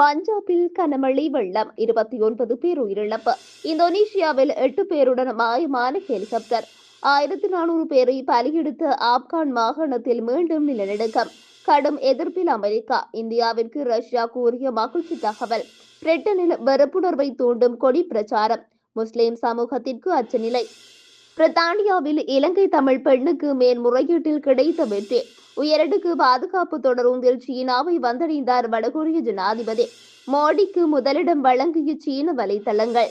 பஞ்சாபில் கனமழை வெள்ளம் இருபத்தி ஒன்பது பேர் உயிரிழப்பு. இந்தோனேஷியாவில் எட்டு பேருடன் மாயமான ஹெலிகாப்டர். ஆயிரத்தி நானூறு பேரை பலியெடுத்த ஆப்கான் மாகாணத்தில் மீண்டும் நிலநடுக்கம். கடும் எதிர்ப்பில் அமெரிக்கா இந்தியாவிற்கு ரஷ்யா கூறிய மகிழ்ச்சி தகவல். பிரிட்டனில் வெறுப்புணர்வை தூண்டும் கொடி பிரச்சாரம். முஸ்லிம் சமூகத்திற்கு அச்சநிலை பிரித்தானியாவில் இலங்கை தமிழ் பெண்ணுக்கு மேன்முறையீட்டில் கிடைத்த வெற்றி. உயரடுக்கு பாதுகாப்பு தொடரும் சீனாவை வந்தடைந்தார் வடகொரிய ஜனாதிபதி. மோடிக்கு முதலிடம் வழங்கிய சீன வலைத்தளங்கள்.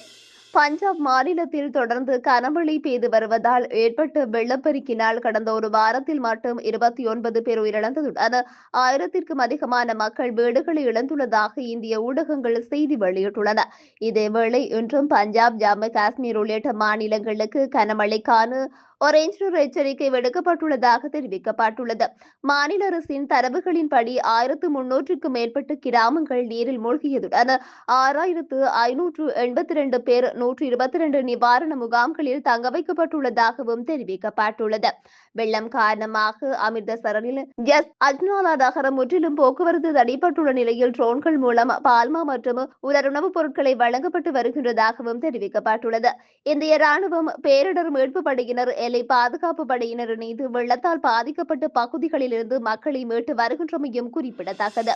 பஞ்சாப் மாநிலத்தில் தொடர்ந்து கனமழை பெய்து வருவதால் ஏற்பட்ட வெள்ளப்பெருக்கினால் கடந்த ஒரு வாரத்தில் மட்டும் இருபத்தி ஒன்பது பேர் உயிரிழந்ததுடன் ஆயிரத்திற்கும் அதிகமான மக்கள் வீடுகளை இழந்துள்ளதாக இந்திய ஊடகங்கள் செய்தி வெளியிட்டுள்ளன. இதேவேளை இன்றும் பஞ்சாப் ஜம்மு காஷ்மீர் உள்ளிட்ட மாநிலங்களுக்கு கனமழைக்கான ஒரேஞ்ச் எச்சரிக்கை விடுக்கப்பட்டுள்ளதாக தெரிவிக்கப்பட்டுள்ளது. மாநில அரசின் தரவுகளின்படி ஆயிரத்து முன்னூற்றுக்கும் மேற்பட்ட கிராமங்கள் நீரில் மூழ்கியதுடன் ஆறாயிரத்து ஐநூற்று எண்பத்தி ரெண்டு பேர் நூற்று இருபத்தி ரெண்டு நிவாரண முகாம்களில் தங்க வைக்கப்பட்டுள்ளதாகவும் தெரிவிக்கப்பட்டுள்ளது. வெள்ளம் காரணமாக அமிர்தசரில் எஸ் அஜ்னாலா நகரம் முற்றிலும் போக்குவரத்து தடைப்பட்டுள்ள நிலையில் ட்ரோன்கள் மூலம் பால்மா மற்றும் உலர் உணவுப் பொருட்களை வழங்கப்பட்டு வருகின்றதாகவும் தெரிவிக்கப்பட்டுள்ளது. இந்திய ராணுவம் பேரிடர் மீட்பு படையினர் எல்லை பாதுகாப்பு படையினர் இணைந்து வெள்ளத்தால் பாதிக்கப்பட்ட பகுதிகளில் இருந்து மக்களை மீட்டு வருகின்றமையும் குறிப்பிடத்தக்கது.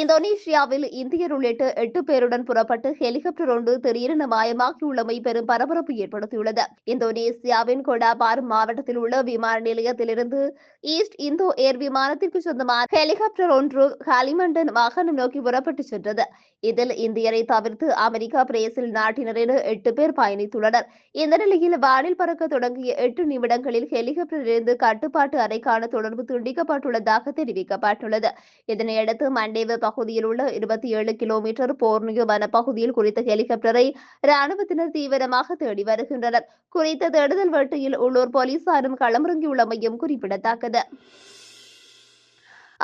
இந்தோனேஷியாவில் இந்தியர் உள்ளிட்ட எட்டு பேருடன் புறப்பட்டு ஹெலிகாப்டர் ஒன்று திடீரென மாயமாகியுள்ளமை பெரும் பரபரப்பு ஏற்படுத்தியுள்ளது. இந்தோனேசியாவின் கொடாபார் மாவட்டத்தில் உள்ள விமான நிலையத்திலிருந்து ஈஸ்ட் இந்தோ ஏர் விமானத்திற்கு சொந்தமான ஹெலிகாப்டர் ஒன்று ஹாலிமண்டன் மாகாணம் நோக்கி புறப்பட்டு சென்றது. இதில் இந்தியரை தவிர்த்து அமெரிக்கா பிரேசில் நாட்டினரின் எட்டு பேர் பயணித்துள்ளனர். இந்த நிலையில் வானில் பறக்க தொடங்கிய எட்டு நிமிடங்களில் ஹெலிகாப்டரிலிருந்து கட்டுப்பாட்டு அறைக்கான தொடர்பு துண்டிக்கப்பட்டுள்ளதாக தெரிவிக்கப்பட்டுள்ளது. இதனையடுத்து மண்டேவ பகுதியில் உள்ள இருபத்தி ஏழு கிலோமீட்டர் போர்னியோ வனப்பகுதியில் குறித்த ஹெலிகாப்டரை ராணுவத்தினர் தீவிரமாக தேடி வருகின்றனர். குறித்த தேடுதல் வேட்டையில் உள்ளூர் போலீசாரும் களமிறங்கியுள்ளமையும் குறிப்பிடத்தக்கது.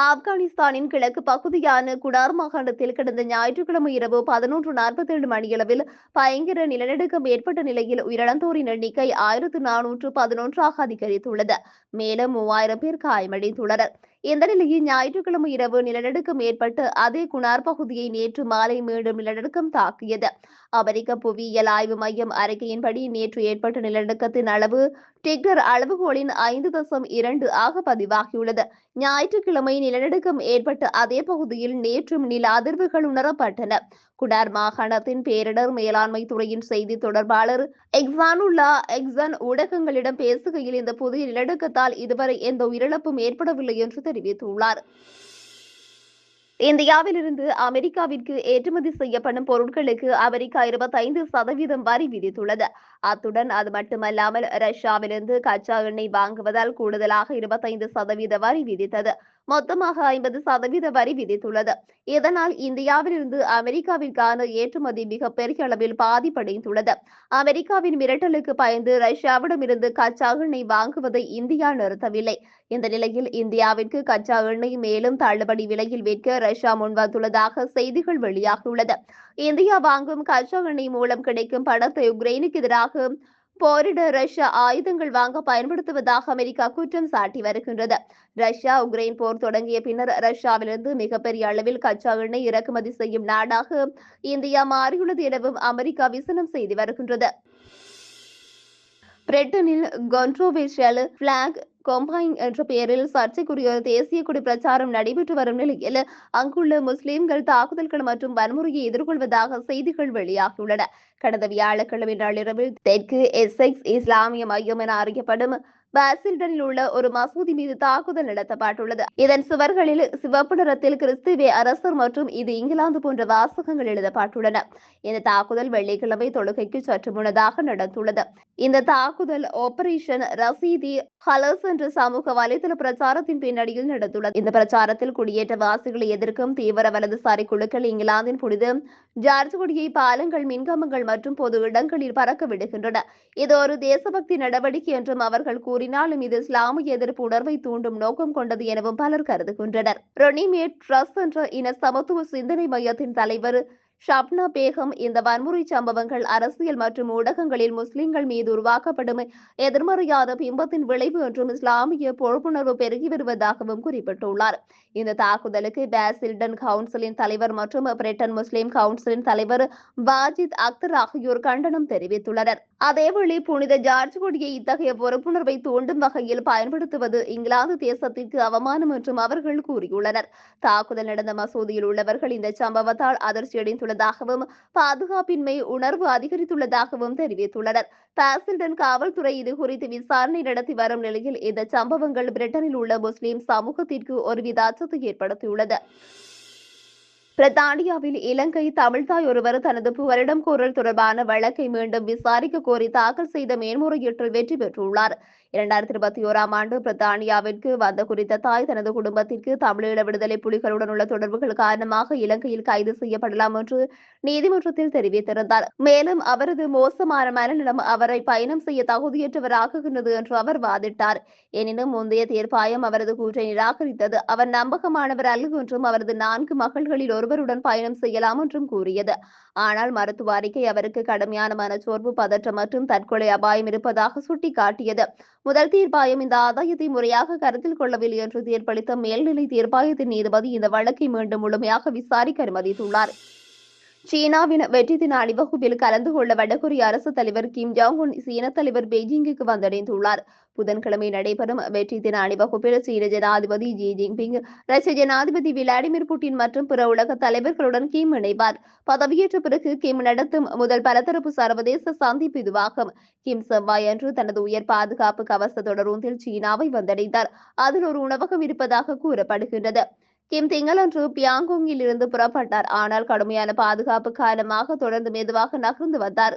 ஆப்கானிஸ்தானின் கிழக்கு பகுதியான குடார் மாகாணத்தில் கடந்த ஞாயிற்றுக்கிழமை இரவு பதினொன்று நாற்பத்தி ஏழு மணியளவில் பயங்கர நிலநடுக்கம் ஏற்பட்ட நிலையில் உயிரிழந்தோரின் எண்ணிக்கை ஆயிரத்து நானூற்று பதினொன்றாக அதிகரித்துள்ளது. மேலும் மூவாயிரம் பேர் காயமடைந்துள்ளனர். இந்த நிலையில் ஞாயிற்றுக்கிழமை இரவு நிலநடுக்கம் ஏற்பட்டு அதே குணார் பகுதியை நேற்று மாலை மீண்டும் நிலநடுக்கம் தாக்கியது. அமெரிக்க புவியியல் ஆய்வு மையம் அறிக்கையின்படி நேற்று ஏற்பட்ட நிலநடுக்கத்தின் அளவு டிக்டர் அளவுகோலின் ஐந்து தசம் இரண்டு ஆக பதிவாகியுள்ளது. ஞாயிற்றுக்கிழமை நிலநடுக்கம் ஏற்பட்ட அதே பகுதியில் நேற்றும் நில அதிர்வுகள் உணரப்பட்டன. குடார் மாகாணத்தின் பேரிடர் மேலாண்மை துறையின் செய்தி தொடர்பாளர் எக்ஸானுல்லா எக்ஸன் ஊடகங்களிடம் பேசுகையில் இந்த புதிய நிலநடுக்கத்தால் இதுவரை எந்த உயிரிழப்பும் ஏற்படவில்லை என்று தெரிவித்துள்ளார். இந்தியாவிலிருந்து அமெரிக்காவிற்கு ஏற்றுமதி செய்யப்படும் பொருட்களுக்கு அமெரிக்கா இருபத்தைந்து சதவீதம் வரி விதித்துள்ளது. அத்துடன் அது மட்டுமல்லாமல் ரஷ்யாவிலிருந்து கச்சா எண்ணெய் வாங்குவதால் கூடுதலாக இருபத்தைந்து சதவீத வரி விதித்தது. மொத்தமாக ஐம்பது சதவீத வரி விதித்துள்ளது. இதனால் இந்தியாவிலிருந்து அமெரிக்காவிற்கான ஏற்றுமதி மிக பெரிய அளவில் பாதிப்படைந்துள்ளது. அமெரிக்காவின் மிரட்டலுக்கு பயந்து ரஷ்யாவிடமிருந்து கச்சா எண்ணெய் வாங்குவதை இந்தியா நிறுத்தவில்லை. இந்த நிலையில் இந்தியாவிற்கு கச்சா எண்ணெய் மேலும் தள்ளுபடி விலையில் விற்க ரஷ்யா முன்வந்துள்ளதாக செய்திகள் வெளியாகியுள்ளது. இந்தியா வாங்கும் கச்சா எண்ணெய் மூலம் கிடைக்கும் பணத்தை உக்ரைனுக்கு எதிராக போரிட ரஷ்யா ஆயுதங்கள் வாங்க பயன்படுத்துவதாக அமெரிக்கா குற்றம் சாட்டி வருகின்றது. ரஷ்யா உக்ரைன் போர் தொடங்கிய பின்னர் ரஷ்யாவிலிருந்து மிகப்பெரிய அளவில் கச்சா எண்ணெய் இறக்குமதி செய்யும் நாடாக இந்தியா மாறியுள்ளது எனவும் அமெரிக்கா விசனம் செய்து வருகின்றது. பிரிட்டனில் கொன்ட்ரோவேஷியல் பிளாக் கொம்பைன் என்ற பெயரில் சர்ச்சைக்குரிய தேசிய கொடி பிரச்சாரம் நடைபெற்று வரும் நிலையில் அங்குள்ள முஸ்லிம்கள் தாக்குதல்கள் மற்றும் வன்முறையை எதிர்கொள்வதாக செய்திகள் வெளியாகியுள்ளன. கடந்த வியாழக்கிழமை நள்ளிரவில் தெற்கு எஸ்எக்ஸ் இஸ்லாமிய மையம் என அறியப்படும் பாசில்டனில் உள்ள ஒரு மசூதி மீது தாக்குதல் நடத்தப்பட்டுள்ளது. இதன் சுவர்களில் சிவப்பு நிறத்தில் கிறிஸ்துவே அரசர் மற்றும் இது இங்கிலாந்து போன்ற வாசகங்கள் எழுதப்பட்டுள்ளன. இந்த தாக்குதல் வெள்ளிக்கிழமை தொழுகைக்கு சற்று முன்னதாக நடந்துள்ளது. இந்த தாக்குதல் ஆபரேஷன் ரசீதி ஹலஸ் என்ற சமூக வலைதள பிரச்சாரத்தின் பின்னணியில் நடந்துள்ளது. இந்த பிரச்சாரத்தில் குடியேற்றவாசிகளை எதிர்க்கும் தீவிர வலதுசாரி குழுக்கள் இங்கிலாந்தின் புனித ஜார்ஜ் கொடியை பாலங்கள் மின்கம்பங்கள் மற்றும் பொது இடங்களில் பறக்க விடுகின்றன. இது ஒரு தேசபக்தி நடவடிக்கை என்றும் அவர்கள் கூறி கூறினாலும் இது இஸ்லாமிய எதிர்ப்பு உணர்வை தூண்டும் நோக்கம் கொண்டது எனவும் பலர் கருதுகின்றனர். ரொனிமேட் ட்ரஸ் என்ற இன சமத்துவ சிந்தனை மையத்தின் தலைவர் ஷப்னா பேகம் இந்த வன்முறை சம்பவங்கள் அரசியல் மற்றும் ஊடகங்களில் முஸ்லிம்கள் மீது உருவாக்கப்படும் எதிர்மறையான பிம்பத்தின் விளைவு என்றும் இஸ்லாமிய பொறுப்புணர்வு பெருகி வருவதாகவும் குறிப்பிட்டுள்ளார். இந்த தாக்குதலுக்கு பேசில்டன் கவுன்சிலின் தலைவர் மற்றும் பிரிட்டன் முஸ்லிம் கவுன்சிலின் தலைவர் வாஜித் அக்தர் ஆகியோர் கண்டனம் தெரிவித்துள்ளனர். அதேவேளை புனித ஜார்ஜ் கொடியை இத்தகைய பொறுப்புணர்வை தூண்டும் வகையில் பயன்படுத்துவது இங்கிலாந்து தேசத்திற்கு அவமானம் என்றும் அவர்கள் கூறியுள்ளனர். தாக்குதல் நடந்த மசூதியில் உள்ளவர்கள் இந்த சம்பவத்தால் அதிர்ச்சியடைந்துள்ளதாகவும் பாதுகாப்பின்மை உணர்வு அதிகரித்துள்ளதாகவும் தெரிவித்துள்ளனர். பாசில்டன் காவல்துறை இது குறித்து விசாரணை நடத்தி வரும் நிலையில் இந்த சம்பவங்கள் பிரிட்டனில் உள்ள முஸ்லிம் சமூகத்திற்கு ஒருவித அச்சத்தை ஏற்படுத்தியுள்ளது. பிரித்தானியாவில் இலங்கை தமிழ்தாய் ஒருவர் தனது புகலிடம் கோரல் தொடர்பான வழக்கை மீண்டும் விசாரிக்க கோரி தாக்கல் செய்த மேன்முறையீட்டில் வெற்றி பெற்றுள்ளார். இரண்டாயிரத்தி இருபத்தி ஓராம் ஆண்டு பிரித்தானியாவிற்கு வந்த குறித்த தாய் தனது குடும்பத்திற்கு தமிழீழ விடுதலை புலிகளுடன் உள்ள தொடர்புகள் காரணமாக இலங்கையில் கைது செய்யப்படலாம் என்று நீதிமன்றத்தில் தெரிவித்திருந்தார். மேலும் அவரது மோசமான மனநலம் அவரை பயணம் செய்ய தகுதியற்றவராக்குகின்றது என்று அவர் வாதிட்டார். எனினும் முந்தைய தீர்ப்பாயம் அவரது கூற்றை நிராகரித்தது. அவர் நம்பகமானவர் அல்ல என்றும் அவரது நான்கு மகள்களில் ஒருவருடன் பயணம் செய்யலாம் என்றும் கூறியது. ஆனால் மருத்துவ அறிக்கை அவருக்கு கடுமையான மனச்சோர்வு பதற்றம் மற்றும் தற்கொலை அபாயம் இருப்பதாக சுட்டிக்காட்டியது. முதல் தீர்ப்பாயம் இந்த ஆதாயத்தை முறையாக கருத்தில் கொள்ளவில்லை என்று தீர்ப்பளித்த மேல்நிலை தீர்ப்பாயத்தின் நீதிபதி இந்த வழக்கை மீண்டும் முழுமையாக விசாரிக்க அனுமதித்துள்ளார். சீனாவின் வெற்றி தின அணிவகுப்பில் கலந்து கொள்ள வடகொரிய அரசு தலைவர் கிம் ஜாங் உன் சீன தலைவர் பெய்ஜிங்குக்கு வந்தடைந்துள்ளார். புதன்கிழமை நடைபெறும் வெற்றி தின அணிவகுப்பில் சீன ஜனாதிபதி ஜி ஜின்பிங் ரஷ்ய ஜனாதிபதி விளாடிமிர் புட்டின் மற்றும் பிற உலக தலைவர்களுடன் கிம் இணைவார். பதவியேற்ற பிறகு கிம் நடத்தும் முதல் பலதரப்பு சர்வதேச சந்திப்பு இதுவாகும். கிம் செவ்வாய் அன்று தனது உயர் பாதுகாப்பு கவச தொடரூந்தில் சீனாவை வந்தடைந்தார். அதில் ஒரு உணவகம் இருப்பதாக கூறப்படுகின்றது. கிம் திங்களன்று பியாங்கோங்கில் இருந்து புறப்பட்டார் ஆனால் கடுமையான பாதுகாப்பு காரணமாக தொடர்ந்து மெதுவாக நகர்ந்து வந்தார்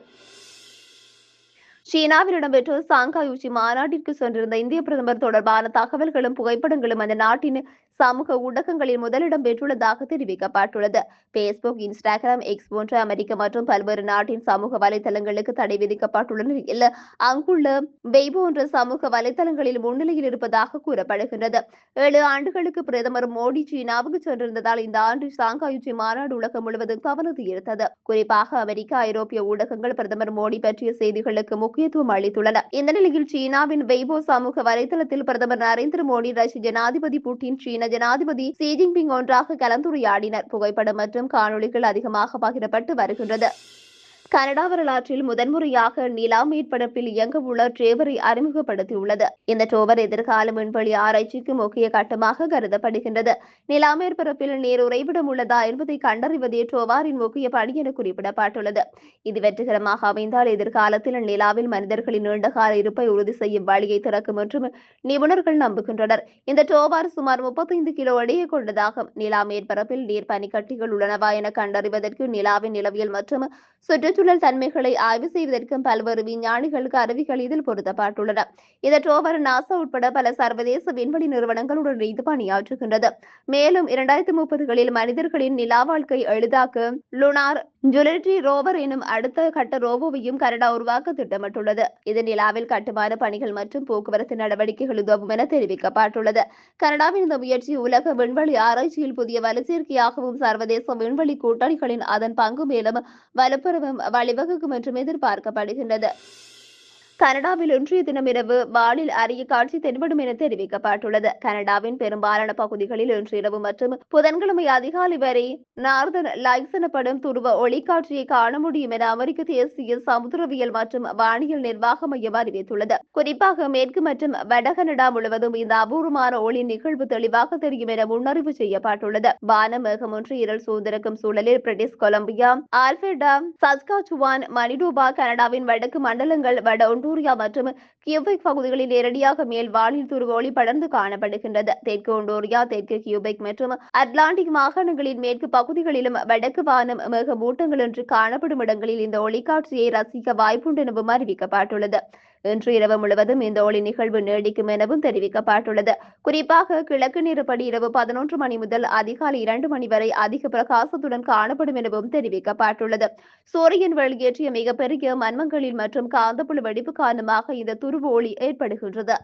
சீனாவில் இடம்பெற்ற சாங்காய் உச்சி மாநாட்டிற்கு சென்றிருந்த இந்திய பிரதமர் தொடர்பான தகவல்களும் புகைப்படங்களும் அந்த நாட்டின் சமூக ஊடகங்களில் முதலிடம் பெற்றுள்ளதாக தெரிவிக்கப்பட்டுள்ளது. பேஸ்புக் இன்ஸ்டாகிராம் எக்ஸ் போன்ற அமெரிக்க மற்றும் பல்வேறு நாட்டின் சமூக வலைதளங்களுக்கு தடை விதிக்கப்பட்டுள்ள நிலையில் அங்குள்ள வெய் போன்ற சமூக வலைதளங்களில் முன்னிலையில் இருப்பதாக கூறப்படுகின்றது. ஏழு ஆண்டுகளுக்கு பிரதமர் மோடி சீனாவுக்கு சென்றிருந்ததால் இந்த ஆண்டு சாங்காய் உச்சி மாநாடு உலகம் முழுவதும் கவனத்தை ஈர்த்தது. குறிப்பாக அமெரிக்க ஐரோப்பிய ஊடகங்கள் பிரதமர் மோடி பற்றிய செய்திகளுக்கு முக்கியத்துவம் அளித்துள்ளன. இந்த நிலையில் சீனாவின் வெய்போ சமூக வலைதளத்தில் பிரதமர் நரேந்திர மோடி ரஷ்ய ஜனாதிபதி புட்டின் சீன ஜனாதிபதி ஷி ஜின்பிங் ஒன்றாக கலந்துரையாடினர். புகைப்படம் மற்றும் காணொளிகள் அதிகமாக பகிரப்பட்டு வருகின்றது. கனடா வரலாற்றில் முதன்முறையாக நிலா மேற்பரப்பில் இயங்க உள்ள ட்ரேவரை அறிமுகப்படுத்தியுள்ளது. இந்த ட்ரோவர் எதிர்கால விண்வெளி ஆராய்ச்சிக்கு முக்கிய கட்டமாக கருதப்படுகின்றது. நிலா மேற்பரப்பில் நீர் உறைவிடம் உள்ளதா என்பதை கண்டறிவதே ட்ரோவாரின் முக்கிய பணி என குறிப்பிடப்பட்டுள்ளது. இது வெற்றிகரமாக அமைந்தால் எதிர்காலத்தில் நிலாவில் மனிதர்களின் நீண்டகால இருப்பை உறுதி செய்யும் வழியை திறக்கும் என்றும் நிபுணர்கள் நம்புகின்றனர். இந்த ட்ரோவார் சுமார் முப்பத்தைந்து கிலோ எடையை கொண்டதாகும். நிலா மேற்பரப்பில் நீர் பனிக்கட்டிகள் உள்ளனவா என கண்டறிவதற்கு நிலாவின் நிலவியல் மற்றும் சுற்றுச்சூழல் தன்மைகளை ஆய்வு செய்வதற்கும் பல்வேறு விஞ்ஞானிகளுக்கு அருவிகள் இதில் பொருத்தப்பட்டுள்ளன. இந்த ட்ரோவர் நாசா உட்பட பல சர்வதேச விண்வெளி நிறுவனங்களுடன் இது பணியாற்றுகின்றது. மேலும் இரண்டாயிரத்தி முப்பதுகளில் மனிதர்களின் நிலா வாழ்க்கை எளிதாக்க லுனார் ஜுலட்ரி ரோவர் எனும் அடுத்த கட்ட ரோபோவையும் கனடா உருவாக்க திட்டமிட்டுள்ளது. இது நிலாவில் கட்டுமான பணிகள் மற்றும் போக்குவரத்து நடவடிக்கைகள் உதவும் என தெரிவிக்கப்பட்டுள்ளது. கனடாவின் இந்த முயற்சி உலக விண்வெளி ஆராய்ச்சியில் புதிய வலுச்சேர்க்கையாகவும் சர்வதேச விண்வெளி கூட்டணிகளின் அதன் பங்கு மேலும் வலுப்பெறவும் வழிவகுக்கும் என்றும் எதிர்பார்க்கப்படுகின்றது. கனடாவில் இன்றைய தினம் இரவு வானில் அரிய காட்சி தென்படும் என தெரிவிக்கப்பட்டுள்ளது. கனடாவின் பெரும்பாலான பகுதிகளில் இன்று இரவு மற்றும் புதன்கிழமை அதிகாலை வரை நார்தன் லைட்ஸ் எனப்படும் துருவ ஒளிக்காட்சியை காண முடியும் என அமெரிக்க தேசிய சமுத்திரவியல் மற்றும் வானியல் நிர்வாக மையம் அறிவித்துள்ளது. குறிப்பாக மேற்கு மற்றும் வட கனடா முழுவதும் இந்த அபூர்வமான ஒளி நிகழ்வு தெளிவாக தெரியும் என முன்னறிவு செய்யப்பட்டுள்ளது. வான மேகம் ஒன்று இருள் சூழ்ந்திருக்கும் சூழலில் British Columbia Alberta Saskatchewan Manitoba கனடாவின் வடக்கு மண்டலங்கள் வட ஒன்டூரியா மற்றும் கியூபெக் பகுதிகளில் நேரடியாக மேல் வானில் துருவோலி ஒளி படர்ந்து காணப்படுகின்றது. தெற்கு ஒண்டோரியா தெற்கு கியூபெக் மற்றும் அட்லாண்டிக் மாகாணங்களின் மேற்கு பகுதிகளிலும் வடக்கு வானம் மேகமூட்டங்கள் என்று காணப்படும் இடங்களில் இந்த ஒளிக்காட்சியை ரசிக்க வாய்ப்புண்டு எனவும் அறிவிக்கப்பட்டுள்ளது. இன்று இரவு முழுவதும் இந்த ஒளி நிகழ்வு நீடிக்கும் எனவும் தெரிவிக்கப்பட்டுள்ளது. குறிப்பாக கிழக்கு நேரப்படி இரவு பதினொன்று மணி முதல் அதிகாலை இரண்டு மணி வரை அதிக பிரகாசத்துடன் காணப்படும் எனவும் தெரிவிக்கப்பட்டுள்ளது. சூரியன் வெளியேற்றிய மிகப்பெரிய மன்மங்களில் மற்றும் காந்தப்புல வெடிப்பு காரணமாக இந்த துருவ ஒளி ஏற்படுகின்றது.